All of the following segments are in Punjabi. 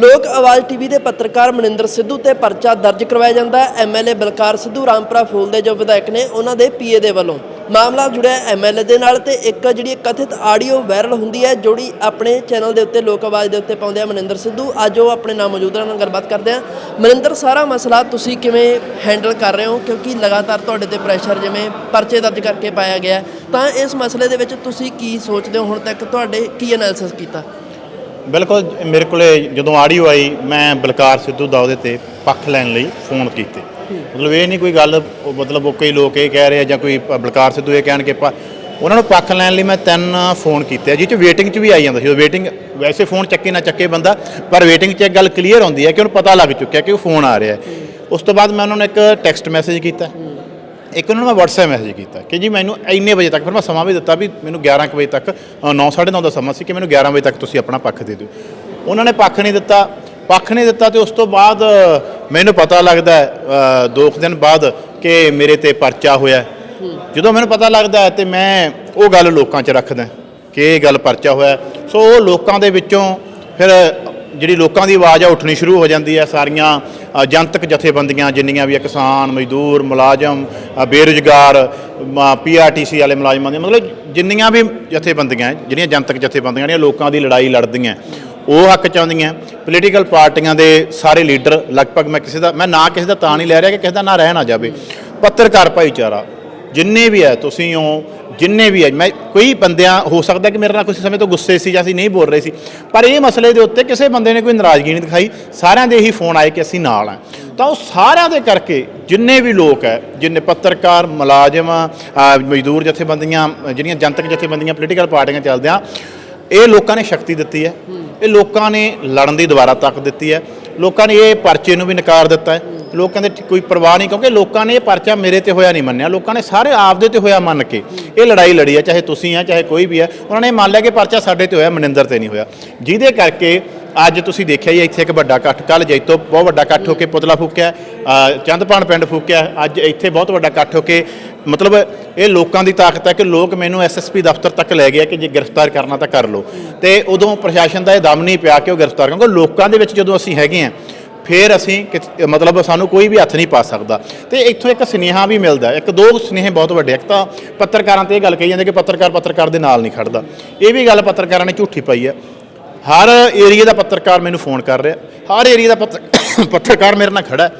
ਲੋਕ ਆਵਾਜ਼ ਟੀਵੀ ਦੇ ਪੱਤਰਕਾਰ ਮਨਿੰਦਰ ਸਿੱਧੂ ਤੇ ਪਰਚਾ ਦਰਜ ਕਰਵਾਇਆ ਜਾਂਦਾ ਹੈ। ਐਮਐਲਏ ਬਲਕਾਰ ਸਿੱਧੂ, ਰਾਮਪੁਰਾ ਫੂਲ ਦੇ ਜੋ ਵਿਧਾਇਕ ਨੇ, ਉਹਨਾਂ ਦੇ ਪੀਏ ਦੇ ਵੱਲੋਂ। ਮਾਮਲਾ ਜੁੜਿਆ ਐਮਐਲਏ ਦੇ ਨਾਲ ਤੇ ਇੱਕ ਜਿਹੜੀ ਕਥਿਤ ਆਡੀਓ ਵਾਇਰਲ ਹੁੰਦੀ ਹੈ, ਜੋੜੀ ਆਪਣੇ ਚੈਨਲ ਦੇ ਉੱਤੇ, ਲੋਕ ਆਵਾਜ਼ ਦੇ ਉੱਤੇ ਪਾਉਂਦੇ ਆ ਮਨਿੰਦਰ ਸਿੱਧੂ। ਅੱਜ ਉਹ ਆਪਣੇ ਨਾਲ ਮੌਜੂਦਾਂ ਨਾਲ ਗੱਲਬਾਤ ਕਰਦੇ ਆ। ਮਨਿੰਦਰ, ਸਾਰਾ ਮਸਲਾ ਤੁਸੀਂ ਕਿਵੇਂ ਹੈਂਡਲ ਕਰ ਰਹੇ ਹੋ? ਕਿਉਂਕਿ ਲਗਾਤਾਰ ਤੁਹਾਡੇ ਤੇ ਪ੍ਰੈਸ਼ਰ ਜਿਵੇਂ ਪਰਚੇ ਦਰਜ ਕਰਕੇ ਪਾਇਆ ਗਿਆ ਤਾਂ ਇਸ ਮਸਲੇ ਦੇ ਵਿੱਚ ਤੁਸੀਂ ਕੀ ਸੋਚਦੇ ਹੋ? ਹੁਣ ਤੱਕ ਤੁਹਾਡੇ ਕੀ ਐਨਾਲਿਸਿਸ ਕੀਤਾ? ਬਿਲਕੁਲ ਮੇਰੇ ਕੋਲੇ ਜਦੋਂ ਆਡੀਓ ਆਈ, ਮੈਂ ਬਲਕਾਰ ਸਿੱਧੂ ਦਾ ਉਹਦੇ ਤੇ ਪੱਖ ਲੈਣ ਲਈ ਫੋਨ ਕੀਤੇ। ਮਤਲਬ ਇਹ ਨਹੀਂ ਕੋਈ ਗੱਲ ਮਤਲਬ ਉਹ ਕਈ ਲੋਕ ਇਹ ਕਹਿ ਰਹੇ ਆ ਜਾਂ ਕੋਈ ਬਲਕਾਰ ਸਿੱਧੂ ਇਹ ਕਹਿਣ ਕਿ ਉਹਨਾਂ ਨੂੰ ਪੱਖ ਲੈਣ ਲਈ ਮੈਂ ਤਿੰਨ ਫੋਨ ਕੀਤੇ ਆ, ਜਿਹ ਚ ਵੇਟਿੰਗ ਚ ਵੀ ਆਈ ਜਾਂਦਾ ਸੀ। ਉਹ ਵੇਟਿੰਗ ਵੈਸੇ ਫੋਨ ਚੱਕੇ ਨਾ ਚੱਕੇ ਬੰਦਾ, ਪਰ ਵੇਟਿੰਗ ਚ ਇੱਕ ਗੱਲ ਕਲੀਅਰ ਹੁੰਦੀ ਹੈ ਕਿ ਉਹਨੂੰ ਪਤਾ ਲੱਗ ਚੁੱਕਿਆ ਕਿ ਉਹ ਫੋਨ ਆ ਰਿਹਾ ਉਸ ਤੋਂ ਬਾਅਦ ਮੈਂ ਉਹਨਾਂ ਨੂੰ ਇੱਕ ਟੈਕਸਟ ਮੈਸੇਜ ਕੀਤਾ। ਇੱਕ ਉਹਨਾਂ ਨੂੰ ਮੈਂ WhatsApp ਮੈਸੇਜ ਕੀਤਾ ਕਿ ਜੀ ਮੈਨੂੰ ਇੰਨੇ ਵਜੇ ਤੱਕ, ਫਿਰ ਮੈਂ ਸਮਾਂ ਵੀ ਦਿੱਤਾ ਵੀ ਮੈਨੂੰ 11 ਕੁ ਵਜੇ ਤੱਕ 9:30 ਦਾ ਸਮਾਂ ਸੀ ਕਿ ਮੈਨੂੰ 11 ਵਜੇ ਤੱਕ ਤੁਸੀਂ ਆਪਣਾ ਪੱਖ ਦੇ ਦਿਓ। ਉਹਨਾਂ ਨੇ ਪੱਖ ਨਹੀਂ ਦਿੱਤਾ। ਪੱਖ ਨਹੀਂ ਦਿੱਤਾ ਤੇ ਉਸ ਤੋਂ ਬਾਅਦ ਮੈਨੂੰ ਪਤਾ ਲੱਗਦਾ ਦੋ ਕੁ ਦਿਨ ਬਾਅਦ ਕਿ ਮੇਰੇ ਤੇ ਪਰਚਾ ਹੋਇਆ। ਜਦੋਂ ਮੈਨੂੰ ਪਤਾ ਲੱਗਦਾ ਹੈ ਤੇ ਮੈਂ ਉਹ ਗੱਲ ਲੋਕਾਂ 'ਚ ਰੱਖਦਾ ਕਿ ਇਹ ਗੱਲ ਪਰਚਾ ਹੋਇਆ। ਸੋ ਉਹ ਲੋਕਾਂ ਦੇ ਵਿੱਚੋਂ ਫਿਰ ਜਿਹੜੀ ਲੋਕਾਂ ਦੀ ਆਵਾਜ਼ ਆ ਉੱਠਣੀ ਸ਼ੁਰੂ ਹੋ ਜਾਂਦੀ ਹੈ ਸਾਰੀਆਂ ਜਨਤਕ ਜਥੇਬੰਦੀਆਂ ਜਿੰਨੀਆਂ ਵੀ ਆ ਕਿਸਾਨ ਮਜ਼ਦੂਰ ਮੁਲਾਜ਼ਮ ਅ, ਬੇਰੁਜ਼ਗਾਰ ਪੀਆਰਟੀਸੀ ਵਾਲੇ ਮੁਲਾਜ਼ਮਾਂ ਦੀਆਂ ਮਤਲਬ ਜਿੰਨੀਆਂ ਵੀ ਜਥੇਬੰਦੀਆਂ ਜਿਹੜੀਆਂ ਜਨਤਕ ਜਥੇਬੰਦੀਆਂ ਨੇ ਲੋਕਾਂ ਦੀ ਲੜਾਈ ਲੜਦੀਆਂ ਉਹ ਹੱਕ ਚਾਹੁੰਦੀਆਂ ਪੋਲੀਟੀਕਲ ਪਾਰਟੀਆਂ ਦੇ ਸਾਰੇ ਲੀਡਰ ਲਗਭਗ ਮੈਂ ਕਿਸੇ ਦਾ ਮੈਂ ਨਾ ਕਿਸੇ ਦਾ ਤਾਂ ਨਹੀਂ ਲੈ ਰਿਹਾ ਕਿ ਕਿਸੇ ਦਾ ਨਾ ਰਹਿ ਨਾ ਜਾਵੇ। ਪੱਤਰਕਾਰ ਭਾਈਚਾਰਾ ਜਿੰਨੇ ਵੀ ਹੈ ਤੁਸੀਂ ਹੋ ਜਿੰਨੇ ਵੀ ਹੈ ਮੈਂ ਕੋਈ ਬੰਦਿਆਂ, ਹੋ ਸਕਦਾ ਕਿ ਮੇਰੇ ਨਾਲ ਕਿਸੇ ਸਮੇਂ ਤੋਂ ਗੁੱਸੇ ਸੀ ਜਾਂ ਅਸੀਂ ਨਹੀਂ ਬੋਲ ਰਹੇ ਸੀ, ਪਰ ਇਹ ਮਸਲੇ ਦੇ ਉੱਤੇ ਕਿਸੇ ਬੰਦੇ ਨੇ ਕੋਈ ਨਾਰਾਜ਼ਗੀ ਨਹੀਂ ਦਿਖਾਈ, ਸਾਰਿਆਂ ਦੇ ਇਹੀ ਫੋਨ ਆਏ ਕਿ ਅਸੀਂ ਨਾਲ ਆ। ਤਾਂ ਉਹ ਸਾਰਿਆਂ ਦੇ ਕਰਕੇ ਜਿੰਨੇ ਵੀ ਲੋਕ ਹੈ ਜਿੰਨੇ ਪੱਤਰਕਾਰ, ਮੁਲਾਜ਼ਮ ਮਜ਼ਦੂਰ ਜਥੇਬੰਦੀਆਂ, ਜਿਹੜੀਆਂ ਜਨਤਕ ਜਥੇਬੰਦੀਆਂ ਪੋਲੀਟੀਕਲ ਪਾਰਟੀਆਂ ਚੱਲਦਿਆਂ, ਇਹ ਲੋਕਾਂ ਨੇ ਸ਼ਕਤੀ ਦਿੱਤੀ ਹੈ। ਇਹ ਲੋਕਾਂ ਨੇ ਲੜਨ ਦੀ ਦੁਬਾਰਾ ਤੱਕ ਦਿੱਤੀ ਹੈ। ਲੋਕਾਂ ਨੇ ਇਹ ਪਰਚੇ ਨੂੰ ਵੀ ਨਕਾਰ ਦਿੱਤਾ ਹੈ। ਲੋਕਾਂ ਦੇ ਕੋਈ ਪਰਵਾਹ ਨਹੀਂ, ਕਿਉਂਕਿ ਲੋਕਾਂ ਨੇ ਇਹ ਪਰਚਾ ਮੇਰੇ ਤੇ ਹੋਇਆ ਨਹੀਂ ਮੰਨਿਆ। ਲੋਕਾਂ ਨੇ ਸਾਰੇ ਆਪਦੇ ਤੇ ਹੋਇਆ ਮੰਨ ਕੇ। ਇਹ ਲੜਾਈ ਲੜੀ ਹੈ, ਚਾਹੇ ਤੁਸੀਂ ਆ ਚਾਹੇ ਕੋਈ ਵੀ ਹੈ। ਉਹਨਾਂ ਨੇ ਮੰਨ ਲਿਆ ਕਿ ਪਰਚਾ ਸਾਡੇ ਤੇ ਹੋਇਆ, ਮਨਿੰਦਰ ਤੇ ਨਹੀਂ ਹੋਇਆ। ਜਿਹਦੇ ਕਰਕੇ ਅੱਜ ਤੁਸੀਂ ਦੇਖਿਆ ਹੀ ਇੱਥੇ ਇੱਕ ਵੱਡਾ ਇਕੱਠ ਕੱਲ ਜੈਤੋ, ਬਹੁਤ ਵੱਡਾ ਇਕੱਠ ਹੋ ਕੇ ਪੁਤਲਾ ਫੂਕਿਆ। ਚੰਦਪਾਣ ਪਿੰਡ ਫੂਕਿਆ ਅੱਜ ਇੱਥੇ ਬਹੁਤ ਵੱਡਾ ਇਕੱਠ ਹੋ ਕੇ ਮਤਲਬ ਇਹ ਲੋਕਾਂ ਦੀ ਤਾਕਤ ਹੈ ਕਿ ਲੋਕ ਮੈਨੂੰ ਐਸਐਸਪੀ ਦਫ਼ਤਰ ਤੱਕ ਲੈ ਗਿਆ ਕਿ ਜੇ ਗ੍ਰਿਫਤਾਰ ਕਰਨਾ ਤਾਂ ਕਰ ਲਓ। ਤੇ ਉਦੋਂ ਪ੍ਰਸ਼ਾਸਨ ਦਾ ਇਹ ਦਮ ਨਹੀਂ ਪਿਆ ਕਿ ਉਹ ਗ੍ਰਿਫਤਾਰ ਕਿਉਂਕਿ ਲੋਕਾਂ ਦੇ ਵਿੱਚ ਜਦੋਂ ਅਸੀਂ ਹੈਗੇ ਆ, ਫਿਰ ਅਸੀਂ ਕਿਤ- ਮਤਲਬ ਸਾਨੂੰ ਕੋਈ ਵੀ ਹੱਥ ਨਹੀਂ ਪਾ ਸਕਦਾ। ਤੇ ਇੱਥੋਂ ਇੱਕ ਸੁਨੇਹਾ ਵੀ ਮਿਲਦਾ ਇੱਕ ਦੋ ਸੁਨੇਹੇ ਬਹੁਤ ਵੱਡੇ ਇੱਕ ਤਾਂ ਪੱਤਰਕਾਰਾਂ ਤੇ ਇਹ ਗੱਲ ਕਹੀ ਜਾਂਦੀ ਕਿ ਪੱਤਰਕਾਰ ਪੱਤਰਕਾਰ ਦੇ ਨਾਲ ਨਹੀਂ ਖੜਦਾ। ਇਹ ਵੀ ਗੱਲ ਪੱਤਰਕਾਰਾਂ ਨੇ ਝੂਠੀ ਪਾਈ ਹੈ। ਹਰ ਏਰੀਆ ਦਾ ਪੱਤਰਕਾਰ ਮੈਨੂੰ ਫੋਨ ਕਰ ਰਿਹਾ। ਹਰ ਏਰੀਆ ਦਾ ਪੱਤਰ- ਪੱਤਰਕਾਰ ਮੇਰੇ ਨਾਲ ਖੜਾ ਹੈ।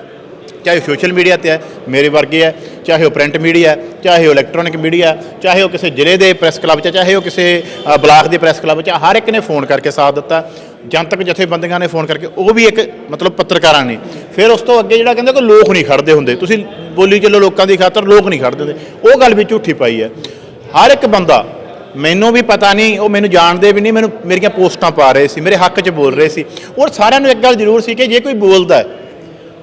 ਚਾਹੇ ਉਹ ਸੋਸ਼ਲ ਮੀਡੀਆ ਤੇ ਹੈ, ਮੇਰੇ ਵਰਗੇ ਹੈ, ਚਾਹੇ ਉਹ ਪ੍ਰਿੰਟ ਮੀਡੀਆ ਹੈ, ਚਾਹੇ ਉਹ ਇਲੈਕਟ੍ਰੋਨਿਕ ਮੀਡੀਆ ਚਾਹੇ ਉਹ ਕਿਸੇ ਜ਼ਿਲ੍ਹੇ ਦੇ ਪ੍ਰੈਸ ਕਲੱਬ 'ਚ ਚਾਹੇ ਉਹ ਕਿਸੇ ਬਲਾਕ ਦੇ ਪ੍ਰੈਸ ਕਲੱਬ 'ਚ ਹਰ ਇੱਕ ਨੇ ਫੋਨ ਕਰਕੇ ਸਾਥ ਦਿੱਤਾ। ਜਨਤਕ ਜਥੇਬੰਦੀਆਂ ਨੇ ਫੋਨ ਕਰਕੇ, ਉਹ ਵੀ ਇੱਕ ਮਤਲਬ ਪੱਤਰਕਾਰਾਂ ਨੇ। ਫਿਰ ਉਸ ਤੋਂ ਅੱਗੇ ਜਿਹੜਾ ਕਹਿੰਦੇ ਕਿ ਲੋਕ ਨਹੀਂ ਖੜਦੇ ਹੁੰਦੇ। ਤੁਸੀਂ ਬੋਲੀ ਚੱਲੋ ਲੋਕਾਂ ਦੀ ਖਾਤਰ, ਲੋਕ ਨਹੀਂ ਖੜਦੇ ਹੁੰਦੇ। ਉਹ ਗੱਲ ਵੀ ਝੂਠੀ ਪਾਈ ਹੈ। ਹਰ ਇੱਕ ਬੰਦਾ, ਮੈਨੂੰ ਵੀ ਪਤਾ ਨਹੀਂ, ਉਹ ਮੈਨੂੰ ਜਾਣਦੇ ਵੀ ਨਹੀਂ, ਮੈਨੂੰ ਮੇਰੀਆਂ ਪੋਸਟਾਂ ਪਾ ਰਹੇ ਸੀ, ਮੇਰੇ ਹੱਕ 'ਚ ਬੋਲ ਰਹੇ ਸੀ। ਔਰ ਸਾਰਿਆਂ ਨੂੰ ਇੱਕ ਗੱਲ ਜ਼ਰੂਰ ਸੀ ਕਿ ਜੇ ਕੋਈ ਬੋਲਦਾ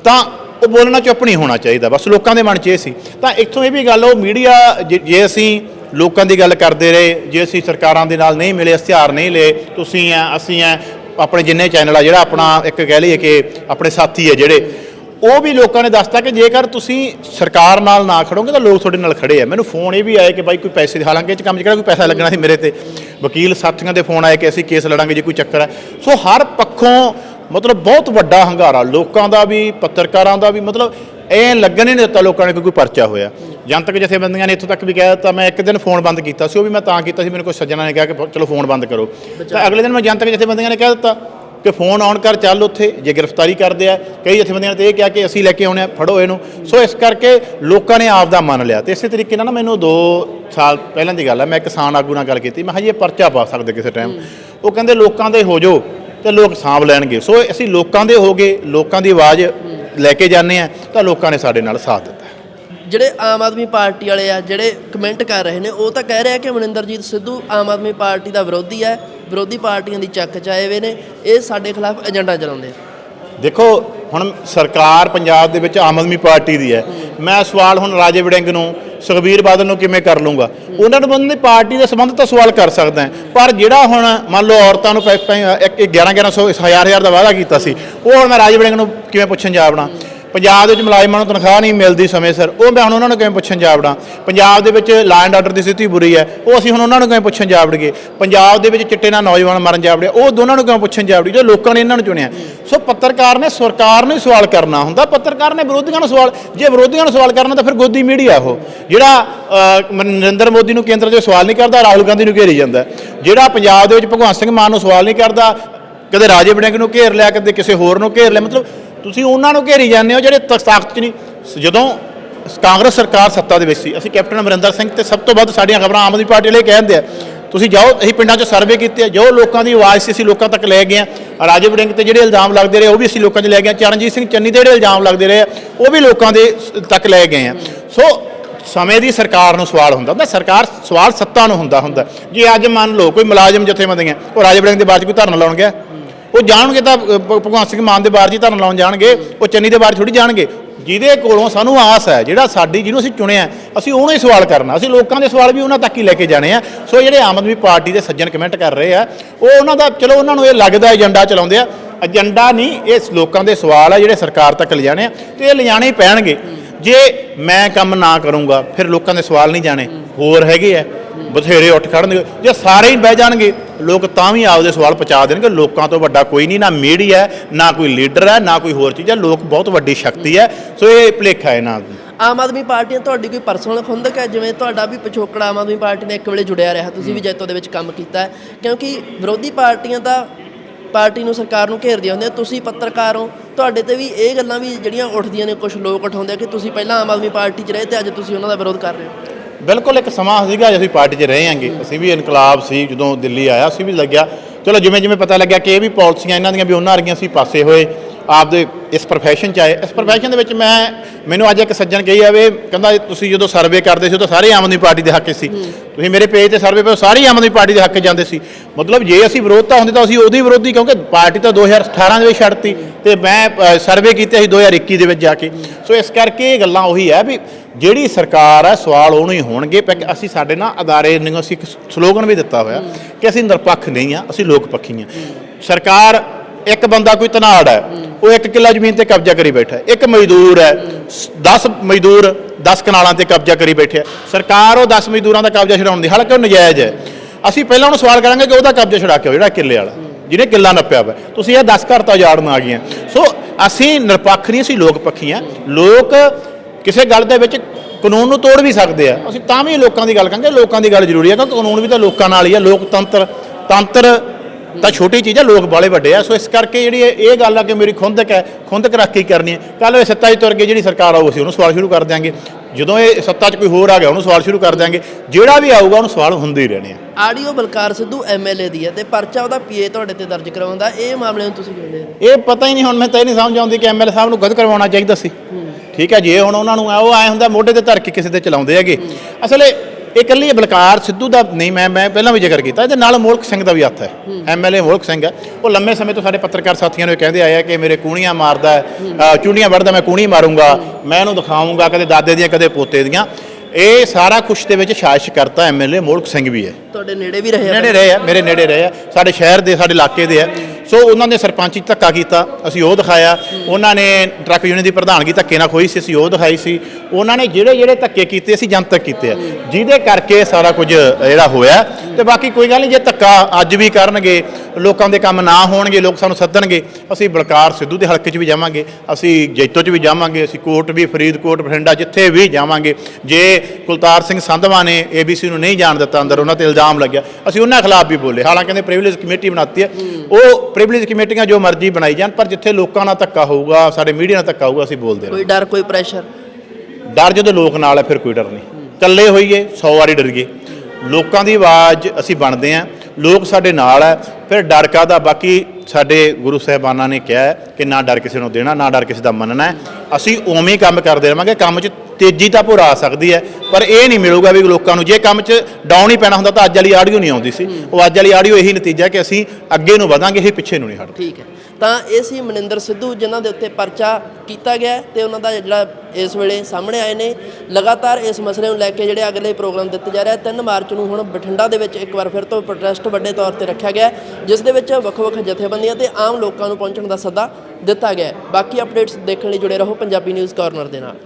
ਤਾਂ ਉਹ ਬੋਲਣਾ ਚੁੱਪ ਨਹੀਂ ਹੋਣਾ ਚਾਹੀਦਾ, ਬਸ ਲੋਕਾਂ ਦੇ ਮਨ 'ਚ ਇਹ ਸੀ। ਤਾਂ ਇੱਥੋਂ ਇਹ ਵੀ ਗੱਲ ਉਹ ਮੀਡੀਆ ਜੇ ਜੇ ਅਸੀਂ ਲੋਕਾਂ ਦੀ ਗੱਲ ਕਰਦੇ ਰਹੇ, ਜੇ ਅਸੀਂ ਸਰਕਾਰਾਂ ਦੇ ਨਾਲ ਨਹੀਂ ਮਿਲੇ, ਇਸ਼ਤਿਹਾਰ ਨਹੀਂ ਲਏ, ਤੁਸੀਂ ਆ ਅਸੀਂ ਆ ਆਪਣੇ ਜਿੰਨੇ ਚੈਨਲ ਆ, ਜਿਹੜਾ ਆਪਣਾ ਇੱਕ ਕਹਿ ਲਈਏ ਕਿ ਆਪਣੇ ਸਾਥੀ ਹੈ ਜਿਹੜੇ, ਉਹ ਵੀ ਲੋਕਾਂ ਨੇ ਦੱਸਤਾ ਕਿ ਜੇਕਰ ਤੁਸੀਂ ਸਰਕਾਰ ਨਾਲ ਨਾ ਖੜੋਗੇ ਤਾਂ ਲੋਕ ਤੁਹਾਡੇ ਨਾਲ ਖੜੇ ਆ। ਮੈਨੂੰ ਫੋਨ ਇਹ ਵੀ ਆਏ ਕਿ ਬਾਈ ਕੋਈ ਪੈਸੇ, ਹਾਲਾਂਕਿ ਇਹ 'ਚ ਕੰਮ 'ਚ ਕਿਹੜਾ ਕੋਈ ਪੈਸਾ ਲੱਗਣਾ ਸੀ ਮੇਰੇ ਤੇ। ਵਕੀਲ ਸਾਥੀਆਂ ਦੇ ਫੋਨ ਆਏ ਕਿ ਅਸੀਂ ਕੇਸ ਲੜਾਂਗੇ ਜੇ ਕੋਈ ਚੱਕਰ ਹੈ ਸੋ ਹਰ ਪੱਖੋਂ ਮਤਲਬ ਬਹੁਤ ਵੱਡਾ ਹੰਗਾਰਾ ਲੋਕਾਂ ਦਾ ਵੀ ਪੱਤਰਕਾਰਾਂ ਦਾ ਵੀ ਮਤਲਬ ਐ ਲੱਗਣ ਨਹੀਂ ਦਿੱਤਾ ਲੋਕਾਂ ਨੇ ਕਿ ਕੋਈ ਪਰਚਾ ਹੋਇਆ। ਜਨਤਕ ਜਥੇਬੰਦੀਆਂ ਨੇ ਇੱਥੋਂ ਤੱਕ ਵੀ ਕਹਿ ਦਿੱਤਾ ਮੈਂ ਇੱਕ ਦਿਨ ਫੋਨ ਬੰਦ ਕੀਤਾ ਸੀ ਉਹ ਵੀ ਮੈਂ ਤਾਂ ਕੀਤਾ ਸੀ ਮੈਨੂੰ ਕੋਈ ਸੱਜਣਾ ਨੇ ਕਿਹਾ ਕਿ ਚਲੋ ਫੋਨ ਬੰਦ ਕਰੋ। ਤਾਂ ਅਗਲੇ ਦਿਨ ਮੈਂ ਜਨਤਕ ਜਥੇਬੰਦੀਆਂ ਨੇ ਕਹਿ ਦਿੱਤਾ ਕਿ ਫੋਨ ਆਨ ਕਰ ਚੱਲ ਉੱਥੇ ਜੇ ਗ੍ਰਿਫਤਾਰੀ ਕਰਦੇ ਆ। ਕਈ ਜਥੇਬੰਦੀਆਂ ਨੇ ਤੇ ਇਹ ਕਿਹਾ ਕਿ ਅਸੀਂ ਲੈ ਕੇ ਆਉਣੇ ਆ ਫੜੋ ਇਹਨੂੰ। ਸੋ ਇਸ ਕਰਕੇ ਲੋਕਾਂ ਨੇ ਆਪ ਦਾ ਮੰਨ ਲਿਆ। ਤੇ ਇਸੇ ਤਰੀਕੇ ਨਾਲ ਨਾ ਮੈਨੂੰ 2 ਸਾਲ ਪਹਿਲਾਂ ਦੀ ਗੱਲ ਹੈ ਮੈਂ ਕਿਸਾਨ ਆਗੂ ਨਾਲ ਗੱਲ ਕੀਤੀ। ਮੈਂ ਕਿਹਾ ਜੀ ਇਹ ਪਰਚਾ ਪਾ ਸਕਦੇ ਕਿਸੇ ਟਾਈਮ ਉਹ ਕਹਿੰਦੇ ਲੋਕਾਂ ਦੇ ਹੋ ਜਾਓ। ਤੇ ਲੋਕ ਸਾਂਭ ਲੈਣਗੇ। ਸੋ ਅਸੀਂ ਲੋਕਾਂ ਦੇ ਹੋ ਗਏ, ਲੋਕਾਂ ਦੀ ਆਵਾਜ਼ ਲੈ ਕੇ ਜਾਂਦੇ ਆ ਤਾਂ ਲੋਕਾਂ ਨੇ ਸਾਡੇ ਨਾਲ ਸਾਥ ਦਿੱਤਾ। ਜਿਹੜੇ ਆਮ ਆਦਮੀ ਪਾਰਟੀ ਵਾਲੇ ਆ, ਜਿਹੜੇ ਕਮੈਂਟ ਕਰ ਰਹੇ ਨੇ, ਉਹ ਤਾਂ ਕਹਿ ਰਹੇ ਆ ਕਿ ਮਨਿੰਦਰਜੀਤ ਸਿੱਧੂ ਆਮ ਆਦਮੀ ਪਾਰਟੀ ਦਾ ਵਿਰੋਧੀ ਹੈ ਵਿਰੋਧੀ ਪਾਰਟੀਆਂ ਦੀ ਚੱਕ ਚ ਆਏ ਹੋਏ ਨੇ, ਇਹ ਸਾਡੇ ਖਿਲਾਫ ਏਜੰਡਾ ਚਲਾਉਂਦੇ ਦੇਖੋ, ਹੁਣ ਸਰਕਾਰ ਪੰਜਾਬ ਦੇ ਵਿੱਚ ਆਮ ਆਦਮੀ ਪਾਰਟੀ ਦੀ ਹੈ। ਮੈਂ ਸਵਾਲ ਹੁਣ ਰਾਜੇ ਵੜਿੰਗ ਨੂੰ, ਸੁਖਬੀਰ ਬਾਦਲ ਨੂੰ ਕਿਵੇਂ ਕਰ ਲੂੰਗਾ? ਉਹਨਾਂ ਨੂੰ ਬੰਦੇ ਪਾਰਟੀ ਦੇ ਸੰਬੰਧ ਤਾਂ ਸਵਾਲ ਕਰ ਸਕਦਾ ਪਰ ਜਿਹੜਾ ਹੁਣ ਮੰਨ ਲਓ ਔਰਤਾਂ ਨੂੰ ਪੈ- ਪੈ- ਇੱਕ 11 1100 ਹਜ਼ਾਰ ਹਜ਼ਾਰ ਦਾ ਵਾਅਦਾ ਕੀਤਾ ਸੀ, ਉਹ ਹੁਣ ਮੈਂ ਰਾਜੇ ਵੜਿੰਗ ਨੂੰ ਕਿਵੇਂ ਪੁੱਛਣ ਜਾ ਪੰਜਾਬ ਦੇ ਵਿੱਚ ਮੁਲਾਜ਼ਮਾਂ ਨੂੰ ਤਨਖਾਹ ਨਹੀਂ ਮਿਲਦੀ ਸਮੇਂ ਸਿਰ। ਉਹ ਮੈਂ ਹੁਣ ਉਹਨਾਂ ਨੂੰ ਕਿਵੇਂ ਪੁੱਛਣ ਜਾਵੜਾਂ ਪੰਜਾਬ ਦੇ ਵਿੱਚ ਲਾ ਐਂਡ ਆਰਡਰ ਦੀ ਸਥਿਤੀ ਬੁਰੀ ਹੈ। ਉਹ ਅਸੀਂ ਹੁਣ ਉਹਨਾਂ ਨੂੰ ਕਿਵੇਂ ਪੁੱਛਣ ਜਾਵੜਗੇ ਪੰਜਾਬ ਦੇ ਵਿੱਚ ਚਿੱਟੇ ਨਾਲ ਨੌਜਵਾਨ ਮਰਨ ਜਾਵੜੇ ਉਹ ਦੋਨਾਂ ਨੂੰ ਕਿਵੇਂ ਪੁੱਛਣ ਜਾਵੜੀ ਜੋ ਲੋਕਾਂ ਨੇ ਇਹਨਾਂ ਨੂੰ ਚੁਣਿਆ। ਸੋ ਪੱਤਰਕਾਰ ਨੇ ਸਰਕਾਰ ਨੂੰ ਹੀ ਸਵਾਲ ਕਰਨਾ ਹੁੰਦਾ। ਪੱਤਰਕਾਰ ਨੇ ਵਿਰੋਧੀਆਂ ਨੂੰ ਸਵਾਲ ਜੇ ਵਿਰੋਧੀਆਂ ਨੂੰ ਸਵਾਲ ਕਰਨਾ ਤਾਂ ਫਿਰ ਗੋਦੀ ਮੀਡੀਆ ਉਹ। ਜਿਹੜਾ ਨਰਿੰਦਰ ਮੋਦੀ ਨੂੰ ਕੇਂਦਰ 'ਚ ਸਵਾਲ ਨਹੀਂ ਕਰਦਾ, ਰਾਹੁਲ ਗਾਂਧੀ ਨੂੰ ਘੇਰੀ ਜਾਂਦਾ। ਜਿਹੜਾ ਪੰਜਾਬ ਦੇ ਵਿੱਚ ਭਗਵੰਤ ਸਿੰਘ ਮਾਨ ਨੂੰ ਸਵਾਲ ਨਹੀਂ ਕਰਦਾ, ਕਦੇ ਰਾਜੇ ਵੜਿੰਗ ਨੂੰ ਘੇਰ ਲਿਆ, ਕਦੇ ਕਿਸੇ ਹੋਰ ਨੂੰ ਘੇਰ ਲਿਆ। ਮਤਲਬ ਤੁਸੀਂ ਉਹਨਾਂ ਨੂੰ ਘੇਰੀ ਜਾਂਦੇ ਹੋ ਜਿਹੜੇ ਤ- ਤਾਕਤ 'ਚ ਨਹੀਂ। ਜਦੋਂ ਕਾਂਗਰਸ ਸਰਕਾਰ ਸੱਤਾ ਦੇ ਵਿੱਚ ਸੀ, ਅਸੀਂ ਕੈਪਟਨ ਅਮਰਿੰਦਰ ਸਿੰਘ ਤੇ ਸਭ ਤੋਂ ਵੱਧ ਸਾਡੀਆਂ ਖਬਰਾਂ ਆਮ ਆਦਮੀ ਪਾਰਟੀ ਵਾਲੇ ਕਹਿੰਦੇ ਆ, ਤੁਸੀਂ ਜਾਓ, ਅਸੀਂ ਪਿੰਡਾਂ 'ਚ ਸਰਵੇ ਕੀਤੇ ਆ, ਜੋ ਲੋਕਾਂ ਦੀ ਆਵਾਜ਼ ਸੀ, ਅਸੀਂ ਲੋਕਾਂ ਤੱਕ ਲੈ ਗਏ ਆ। ਰਾਜੇ ਵੜਿੰਗ ਤੇ ਜਿਹੜੇ ਇਲਜ਼ਾਮ ਲੱਗਦੇ ਰਹੇ, ਉਹ ਵੀ ਅਸੀਂ ਲੋਕਾਂ 'ਚ ਲੈ ਗਏ ਆ। ਚਰਨਜੀਤ ਸਿੰਘ ਚੰਨੀ ਤੇ ਜਿਹੜੇ ਇਲਜ਼ਾਮ ਲੱਗਦੇ ਰਹੇ ਆ, ਉਹ ਵੀ ਲੋਕਾਂ ਦੇ ਤੱਕ ਲੈ ਗਏ ਆ। ਸੋ, ਸਮੇਂ ਦੀ ਸਰਕਾਰ ਨੂੰ ਸਵਾਲ ਹੁੰਦਾ ਹੁੰਦਾ ਸਰਕਾਰ ਸਵਾਲ ਸੱਤਾ ਨੂੰ ਹੁੰਦਾ ਹੁੰਦਾ। ਜੇ ਅੱਜ ਮੰਨ ਲਓ, ਕੋਈ ਮੁਲਾਜ਼ਮ ਜਥੇਬੰਦੀਆਂ, ਉਹ ਰਾਜੇ ਵੜਿੰਗ ਦੇ ਬਾਅਦ 'ਚ ਕੋਈ ਧਰਨਾ ਲਾਉਣ ਗਿਆ ਉਹ ਜਾਣਗੇ ਤਾਂ ਭਗਵੰਤ ਸਿੰਘ ਮਾਨ ਦੇ ਬਾਰ ਜੀ ਧਰਨ ਲਾਉਣ ਜਾਣਗੇ, ਉਹ ਚੰਨੀ ਦੇ ਬਾਰ ਥੋੜੀ ਜਾਣਗੇ। ਜਿਹਦੇ ਕੋਲੋਂ ਸਾਨੂੰ ਆਸ ਹੈ, ਜਿਹੜਾ ਸਾਡੀ, ਜਿਹਨੂੰ ਅਸੀਂ ਚੁਣਿਆ, ਅਸੀਂ ਉਹਨੂੰ ਹੀ ਸਵਾਲ ਕਰਨਾ। ਅਸੀਂ ਲੋਕਾਂ ਦੇ ਸਵਾਲ ਵੀ ਉਹਨਾਂ ਤੱਕ ਹੀ ਲੈ ਕੇ ਜਾਣੇ ਆ। ਸੋ ਜਿਹੜੇ ਆਮ ਆਦਮੀ ਪਾਰਟੀ ਦੇ ਸੱਜਣ ਕਮੈਂਟ ਕਰ ਰਹੇ ਆ, ਉਹ ਉਹਨਾਂ ਦਾ, ਚਲੋ ਉਹਨਾਂ ਨੂੰ ਇਹ ਲੱਗਦਾ ਏਜੰਡਾ ਚਲਾਉਂਦੇ ਆ। ਏਜੰਡਾ ਨਹੀਂ, ਇਹ ਲੋਕਾਂ ਦੇ ਸਵਾਲ ਆ ਜਿਹੜੇ ਸਰਕਾਰ ਤੱਕ ਲਿਜਾਣੇ ਆ, ਤੇ ਇਹ ਲਿਜਾਣੇ ਹੀ ਪੈਣਗੇ। ਜੇ ਮੈਂ ਕੰਮ ਨਾ ਕਰੂੰਗਾ, ਫਿਰ ਲੋਕਾਂ ਦੇ ਸਵਾਲ ਨਹੀਂ ਜਾਣੇ। ਹੋਰ ਹੈਗੇ ਆ, ਬਥੇਰੇ ਉੱਠ ਖੜਨਗੇ, ਜੇ ਸਾਰੇ ਹੀ ਬਹਿ ਜਾਣਗੇ। ਲੋਕ ਤਾਂ ਵੀ ਆਪਦੇ ਸਵਾਲ ਪਹੁੰਚਾ ਦੇਣਗੇ ਲੋਕਾਂ ਤੋਂ ਵੱਡਾ ਕੋਈ ਨਹੀਂ ਨਾ ਮੀਡੀਆ ਹੈ ਨਾ ਕੋਈ ਲੀਡਰ ਹੈ ਨਾ ਕੋਈ ਹੋਰ ਚੀਜ਼ ਹੈ ਲੋਕ ਬਹੁਤ ਵੱਡੀ ਸ਼ਕਤੀ ਹੈ। ਸੋ ਇਹ ਭੁਲੇਖਾ ਹੈ ਨਾ ਆਮ ਆਦਮੀ ਪਾਰਟੀ ਨਾਲ ਤੁਹਾਡੀ ਕੋਈ ਪਰਸਨਲ ਖੁੰਦਕ ਹੈ? ਜਿਵੇਂ ਤੁਹਾਡਾ ਵੀ ਪਿਛੋਕੜ ਆਮ ਆਦਮੀ ਪਾਰਟੀ ਨੇ ਇੱਕ ਵੇਲੇ ਜੁੜਿਆ ਰਿਹਾ ਤੁਸੀਂ ਵੀ ਜੈਤੋ ਦੇ ਵਿੱਚ ਕੰਮ ਕੀਤਾ ਹੈ। ਕਿਉਂਕਿ ਵਿਰੋਧੀ ਪਾਰਟੀਆਂ ਤਾਂ ਪਾਰਟੀ ਨੂੰ ਸਰਕਾਰ ਨੂੰ ਘੇਰਦੀਆਂ ਹੁੰਦੀਆਂ ਤੁਸੀਂ ਪੱਤਰਕਾਰ ਹੋ ਤੁਹਾਡੇ ਤੇ ਵੀ ਇਹ ਗੱਲਾਂ ਵੀ ਜਿਹੜੀਆਂ ਉੱਠਦੀਆਂ ਨੇ ਕੁਝ ਲੋਕ ਉਠਾਉਂਦੇ ਆ ਕਿ ਤੁਸੀਂ ਪਹਿਲਾਂ ਆਮ ਆਦਮੀ ਪਾਰਟੀ 'ਚ ਰਹੇ ਤੇ ਅੱਜ ਤੁਸੀਂ ਉਹਨਾਂ ਦਾ ਵਿਰੋਧ ਕਰ ਰਹੇ ਹੋ। ਬਿਲਕੁਲ ਇੱਕ ਸਮਾਂ ਸੀਗਾ ਜਦੋਂ ਅਸੀਂ ਪਾਰਟੀ 'ਚ ਰਹੇ ਹਾਂਗੇ। ਅਸੀਂ ਵੀ ਇਨਕਲਾਬ ਸੀ, ਜਦੋਂ ਦਿੱਲੀ ਆਇਆ, ਅਸੀਂ ਵੀ ਲੱਗਿਆ। ਚਲੋ ਜਿਵੇਂ ਜਿਵੇਂ ਪਤਾ ਲੱਗਿਆ ਕਿ ਇਹ ਵੀ ਪਾਲਿਸੀਆਂ, ਇਹਨਾਂ ਦੀਆਂ ਵੀ ਉਹਨਾਂ ਵਰਗੀਆਂ ਸੀ, ਪਾਸੇ ਹੋਏ। ਆਪਦੇ ਇਸ profession 'ਚ ਆਏ। ਇਸ profession ਦੇ ਵਿੱਚ ਮੈਂ ਮੈਨੂੰ ਅੱਜ ਇੱਕ ਸੱਜਣ ਕਹੀ ਜਾਵੇ ਕਹਿੰਦਾ ਤੁਸੀਂ ਜਦੋਂ ਸਰਵੇ ਕਰਦੇ ਸੀ ਉਦੋਂ ਸਾਰੇ ਆਮ ਆਦਮੀ ਪਾਰਟੀ ਦੇ ਹੱਕ ਸੀ। ਤੁਸੀਂ ਮੇਰੇ ਪੇਜ ਤੇ ਸਰਵੇ ਪੇ ਸਾਰੇ ਆਮ ਆਦਮੀ ਪਾਰਟੀ ਦੇ ਹੱਕ ਜਾਂਦੇ ਸੀ। ਮਤਲਬ ਜੇ ਅਸੀਂ ਵਿਰੋਧਤਾ ਹੁੰਦੀ ਤਾਂ ਅਸੀਂ ਉਹਦੀ ਵਿਰੋਧੀ ਕਿਉਂਕਿ ਪਾਰਟੀ ਤਾਂ 2018 ਦੇ ਵਿੱਚ ਛੱਡਤੀ ਤੇ ਮੈਂ ਸਰਵੇ ਕੀਤੇ ਸੀ 2021 ਦੇ ਵਿੱਚ ਜਾ ਕੇ। ਸੋ ਇਸ ਕਰਕੇ ਇਹ ਗੱਲਾਂ ਉਹੀ ਹੈ ਵੀ ਜਿਹੜੀ ਸਰਕਾਰ ਹੈ ਸਵਾਲ ਉਹਨੂੰ ਹੀ ਹੋਣਗੇ ਅਸੀਂ ਸਾਡੇ ਨਾਲ ਅਦਾਰੇ ਨੂੰ ਅਸੀਂ ਇੱਕ ਸਲੋਗਨ ਵੀ ਦਿੱਤਾ ਹੋਇਆ ਕਿ ਅਸੀਂ ਨਿਰਪੱਖ ਨਹੀਂ ਆ ਅਸੀਂ ਲੋਕ ਪੱਖੀ ਆ। ਸਰਕਾਰ ਇੱਕ ਬੰਦਾ ਕੋਈ ਤਨਾੜ ਹੈ, ਉਹ ਇੱਕ ਕਿੱਲਾ ਜ਼ਮੀਨ ਤੇ ਕਬਜ਼ਾ ਕਰੀ ਬੈਠਾ ਇੱਕ ਮਜ਼ਦੂਰ ਹੈ 10 ਮਜ਼ਦੂਰ 10 ਕਨਾਲਾਂ ਤੇ ਕਬਜ਼ਾ ਕਰੀ ਬੈਠਿਆ ਸਰਕਾਰ ਉਹ 10 ਮਜ਼ਦੂਰਾਂ ਦਾ ਕਬਜ਼ਾ ਛਡਾਉਣ ਦੀ ਹਾਲਾਂਕਿ ਉਹ ਨਜਾਇਜ਼ ਹੈ। ਅਸੀਂ ਪਹਿਲਾਂ ਉਹਨੂੰ ਸਵਾਲ ਕਰਾਂਗੇ ਕਿ ਉਹਦਾ ਕਬਜ਼ਾ ਛਡਾ ਕੇ ਆਓ, ਜਿਹੜਾ ਕਿੱਲੇ ਵਾਲਾ, ਜਿਹਨੇ ਕਿੱਲਾ ਨੱਪਿਆ ਵਾ। ਤੁਸੀਂ ਇਹ 10 ਘਰ ਤਾਂ ਉਜਾੜਨ ਆ ਗਈਆਂ। ਸੋ ਅਸੀਂ ਨਿਰਪੱਖ ਨਹੀਂ, ਅਸੀਂ ਲੋਕ ਪੱਖੀ ਆ ਲੋਕ ਕਿਸੇ ਗੱਲ ਦੇ ਵਿੱਚ ਕਾਨੂੰਨ ਨੂੰ ਤੋੜ ਵੀ ਸਕਦੇ ਆ। ਅਸੀਂ ਤਾਂ ਵੀ ਲੋਕਾਂ ਦੀ ਗੱਲ ਕਰਾਂਗੇ, ਲੋਕਾਂ ਦੀ ਗੱਲ ਜ਼ਰੂਰੀ ਹੈ ਕਿਉਂਕਿ ਕਾਨੂੰਨ ਵੀ ਤਾਂ ਲੋਕਾਂ ਨਾਲ ਹੀ ਆ। ਲੋਕਤੰਤਰ, ਤੰਤਰ ਤਾਂ ਛੋਟੀ ਚੀਜ਼ ਆ ਲੋਕ ਬਾਲੇ ਵੱਡੇ ਆ। ਸੋ ਇਸ ਕਰਕੇ ਜਿਹੜੀ ਇਹ ਗੱਲ ਆ ਕਿ ਮੇਰੀ ਖੁੰਦਕ ਹੈ ਖੁੰਦਕ ਰੱਖ ਕੇ ਕਰਨੀ ਹੈ। ਕੱਲ ਇਹ ਸੱਤਾ 'ਚ ਤੁਰ ਕੇ ਜਿਹੜੀ ਸਰਕਾਰ ਆਊ ਅਸੀਂ ਉਹਨੂੰ ਸਵਾਲ ਸ਼ੁਰੂ ਕਰ ਦਿਆਂਗੇ। ਜਦੋਂ ਇਹ ਸੱਤਾ 'ਚ ਕੋਈ ਹੋਰ ਆ ਗਿਆ ਉਹਨੂੰ ਸਵਾਲ ਸ਼ੁਰੂ ਕਰ ਦਿਆਂਗੇ। ਜਿਹੜਾ ਵੀ ਆਊਗਾ ਉਹਨੂੰ ਸਵਾਲ ਹੁੰਦੇ ਹੀ ਰਹਿਣੇ ਆ। ਆਡੀਓ ਬਲਕਾਰ ਸਿੱਧੂ ਐਮਐਲਏ ਦੀ ਹੈ ਤੇ ਪਰਚਾ ਉਹਦਾ ਪੀਏ ਤੁਹਾਡੇ ਤੇ ਦਰਜ ਕਰਵਾਉਂਦਾ ਇਹ ਮਾਮਲੇ ਨੂੰ ਤੁਸੀਂ ਕਿਵੇਂ ਦੇਖਦੇ ਇਹ ਪਤਾ ਹੀ ਨਹੀਂ ਹੁਣ ਮੈਂ ਤਾਂ ਇਹ ਨਹੀਂ ਸਮਝ ਆਉਂਦੀ ਕਿ ਐਮਐਲਏ ਸਾਹਿਬ ਨੂੰ ਗਦ ਕਰਵਾਉਣਾ ਚਾਹੀਦਾ ਸੀ। ਠੀਕ ਹੈ ਜੇ ਹੁਣ ਉਹਨਾਂ ਨੂੰ ਆ- ਉਹ ਆਏ ਹੁੰਦਾ ਮੋਢੇ ਤੇ ਧਰ ਕੇ ਕਿਸੇ ਤੇ ਚਲਾਉਂਦੇ ਹੈਗੇ। ਅਸਲ ਇਹ ਇਕੱਲੀ ਬਲਕਾਰ ਸਿੱਧੂ ਦਾ ਨਹੀਂ ਮੈਂ ਮੈਂ ਪਹਿਲਾਂ ਵੀ ਜ਼ਿਕਰ ਕੀਤਾ। ਇਹਦੇ ਨਾਲ ਮੋਲਕ ਸਿੰਘ ਦਾ ਵੀ ਹੱਥ ਹੈ। ਐਮਐਲਏ ਮੋਲਕ ਸਿੰਘ ਹੈ। ਉਹ ਲੰਮੇ ਸਮੇਂ ਤੋਂ ਸਾਡੇ ਪੱਤਰਕਾਰ ਸਾਥੀਆਂ ਨੂੰ ਇਹ ਕਹਿੰਦੇ ਆਏ ਆ ਕਿ ਮੇਰੇ ਕੂਣੀਆਂ ਮਾਰਦਾ ਚੂੜੀਆਂ ਵੜਦਾ ਮੈਂ ਕੂਣੀ ਮਾਰੂੰਗਾ ਮੈਂ ਇਹਨੂੰ ਦਿਖਾਉਂਗਾ ਕਦੇ ਦਾਦੇ ਦੀਆਂ ਕਦੇ ਪੋਤੇ ਦੀਆਂ। ਇਹ ਸਾਰਾ ਕੁਛ ਦੇ ਵਿੱਚ ਸਾਜ਼ਿਸ਼ ਕਰਤਾ ਐਮਐਲਏ ਮੋਲਕ ਸਿੰਘ ਵੀ ਹੈ। ਤੁਹਾਡੇ ਨੇੜੇ ਵੀ ਰਹੇ ਆ ਨੇੜੇ ਰਹੇ ਆ ਮੇਰੇ ਨੇੜੇ ਰਹੇ ਆ। ਸਾਡੇ ਸ਼ਹਿਰ ਦੇ ਸਾਡੇ ਇਲਾਕੇ ਦੇ ਆ ਸੋ ਉਹਨਾਂ ਨੇ ਸਰਪੰਚ 'ਚ ਧੱਕਾ ਕੀਤਾ, ਅਸੀਂ ਉਹ ਦਿਖਾਇਆ। ਉਹਨਾਂ ਨੇ ਟਰੱਕ ਯੂਨੀਅਨ ਦੀ ਪ੍ਰਧਾਨਗੀ ਧੱਕੇ ਨਾਲ ਖੋਈ ਸੀ, ਅਸੀਂ ਉਹ ਦਿਖਾਈ ਸੀ। ਉਹਨਾਂ ਨੇ ਜਿਹੜੇ ਜਿਹੜੇ ਧੱਕੇ ਕੀਤੇ, ਅਸੀਂ ਜਨਤਕ ਕੀਤੇ ਆ। ਜਿਹਦੇ ਕਰਕੇ ਸਾਰਾ ਕੁਝ ਜਿਹੜਾ ਹੋਇਆ। ਤੇ ਬਾਕੀ ਕੋਈ ਗੱਲ ਨਹੀਂ, ਜੇ ਧੱਕਾ ਅੱਜ ਵੀ ਕਰਨਗੇ, ਲੋਕਾਂ ਦੇ ਕੰਮ ਨਾ ਹੋਣਗੇ, ਲੋਕ ਸਾਨੂੰ ਸੱਦਣਗੇ, ਅਸੀਂ ਬਲਕਾਰ ਸਿੱਧੂ ਦੇ ਹਲਕੇ 'ਚ ਵੀ ਜਾਵਾਂਗੇ, ਅਸੀਂ ਜੈਤੋ 'ਚ ਵੀ ਜਾਵਾਂਗੇ, ਅਸੀਂ ਕੋਟ ਵੀ, ਫਰੀਦਕੋਟ, ਬਠਿੰਡਾ ਜਿੱਥੇ ਵੀ ਜਾਵਾਂਗੇ। ਜੇ ਕੁਲਤਾਰ ਸਿੰਘ ਸੰਧਵਾ ਨੇ ਏਬੀਸੀ ਨੂੰ ਨਹੀਂ ਜਾਣ ਦਿੱਤਾ ਅੰਦਰ, ਉਹਨਾਂ ਤੇ ਇਲਜ਼ਾਮ ਲੱਗਿਆ। ਅਸੀਂ ਉਹਨਾਂ ਖਿਲਾਫ ਵੀ ਬੋਲੇ। ਹਾਲਾਂਕਿ ਕਹਿੰਦੇ ਪ੍ਰਿਵਿਲੇਜ ਕਮੇਟੀ ਬਣਾਤੀ ਹੈ ਉਹ ਪ੍ਰਿਵਿਲੇਜ ਕਮੇਟੀਆਂ ਜੋ ਮਰਜ਼ੀ ਬਣਾਈ ਜਾਣ ਪਰ ਜਿੱਥੇ ਲੋਕਾਂ ਨਾਲ ਧੱਕਾ ਹੋਊਗਾ ਸਾਡੇ ਮੀਡੀਆ ਨਾਲ ਧੱਕਾ ਹੋਊਗਾ ਅਸੀਂ ਬੋਲਦੇ ਕੋਈ ਡਰ ਕੋਈ ਪ੍ਰੈਸ਼ਰ ਡਰ ਜਦੋਂ ਲੋਕ ਨਾਲ ਹੈ ਫਿਰ ਕੋਈ ਡਰ ਨਹੀਂ। ਇਕੱਲੇ ਹੋਈਏ 100 ਵਾਰੀ ਡਰੀਏ। ਲੋਕਾਂ ਦੀ ਆਵਾਜ਼ ਅਸੀਂ ਬਣਦੇ ਆਂ ਲੋਕ ਸਾਡੇ ਨਾਲ ਹੈ ਫਿਰ ਡਰ ਕਾਹਦਾ? ਬਾਕੀ ਸਾਡੇ ਗੁਰੂ ਸਾਹਿਬਾਨਾਂ ਨੇ ਕਿਹਾ ਕਿ ਨਾ ਡਰ ਕਿਸੇ ਨੂੰ ਦੇਣਾ ਨਾ ਡਰ ਕਿਸੇ ਦਾ ਮੰਨਣਾ ਅਸੀਂ ਉਵੇਂ ਹੀ ਕੰਮ ਕਰਦੇ ਰਵਾਂਗੇ ਕੰਮ 'ਚ ਤੇਜ਼ੀ ਤਾਂ ਭੁਰਾ ਸਕਦੀ ਹੈ ਪਰ ਇਹ ਨਹੀਂ ਮਿਲੂਗਾ ਵੀ ਲੋਕਾਂ ਨੂੰ ਜੇ ਕੰਮ 'ਚ ਡਾਊਨ ਹੀ ਪੈਣਾ ਹੁੰਦਾ ਤਾਂ ਅੱਜ ਵਾਲੀ ਆਡੀਓ ਨਹੀਂ ਆਉਂਦੀ ਸੀ। ਉਹ ਅੱਜ ਵਾਲੀ ਆਡੀਓ ਇਹੀ ਨਤੀਜਾ ਕਿ ਅਸੀਂ ਅੱਗੇ ਨੂੰ ਵਧਾਂਗੇ ਇਹ ਪਿੱਛੇ ਨੂੰ ਨਹੀਂ ਹਟਦੇ। ਠੀਕ ਹੈ। ਤਾਂ ਇਹ ਸੀ ਮਨਿੰਦਰ ਸਿੱਧੂ ਜਿਨ੍ਹਾਂ ਦੇ ਉੱਤੇ ਪਰਚਾ ਕੀਤਾ ਗਿਆ ਹੈ ਤੇ ਉਹਨਾਂ ਦਾ ਜਿਹੜਾ ਇਸ ਵੇਲੇ ਸਾਹਮਣੇ ਆਏ ਨੇ। ਲਗਾਤਾਰ ਇਸ ਮਸਲੇ ਨੂੰ ਲੈ ਕੇ ਜਿਹੜੇ ਅਗਲੇ ਪ੍ਰੋਗਰਾਮ ਦਿੱਤੇ ਜਾ ਰਿਹਾ ਆ 3 ਮਾਰਚ ਨੂੰ ਹੁਣ ਬਠਿੰਡਾ ਦੇ ਵਿੱਚ ਇੱਕ ਵਾਰ ਫਿਰ ਤੋਂ ਪ੍ਰੋਟੈਸਟ ਵੱਡੇ ਤੌਰ ਤੇ ਰੱਖਿਆ ਗਿਆ ਜਿਸ ਦੇ ਵਿੱਚ ਵੱਖ-ਵੱਖ ਜਥੇਬੰਦੀਆਂ ਤੇ ਆਮ ਲੋਕਾਂ ਨੂੰ ਪਹੁੰਚਣ ਦਾ ਸੱਦਾ ਦਿੱਤਾ ਗਿਆ ਬਾਕੀ ਅਪਡੇਟਸ ਦੇਖਣ ਲਈ ਜੁੜੇ ਰਹੋ ਪੰਜਾਬੀ ਨਿਊਜ਼ ਕਾਰਨਰ ਦੇ ਨਾਲ।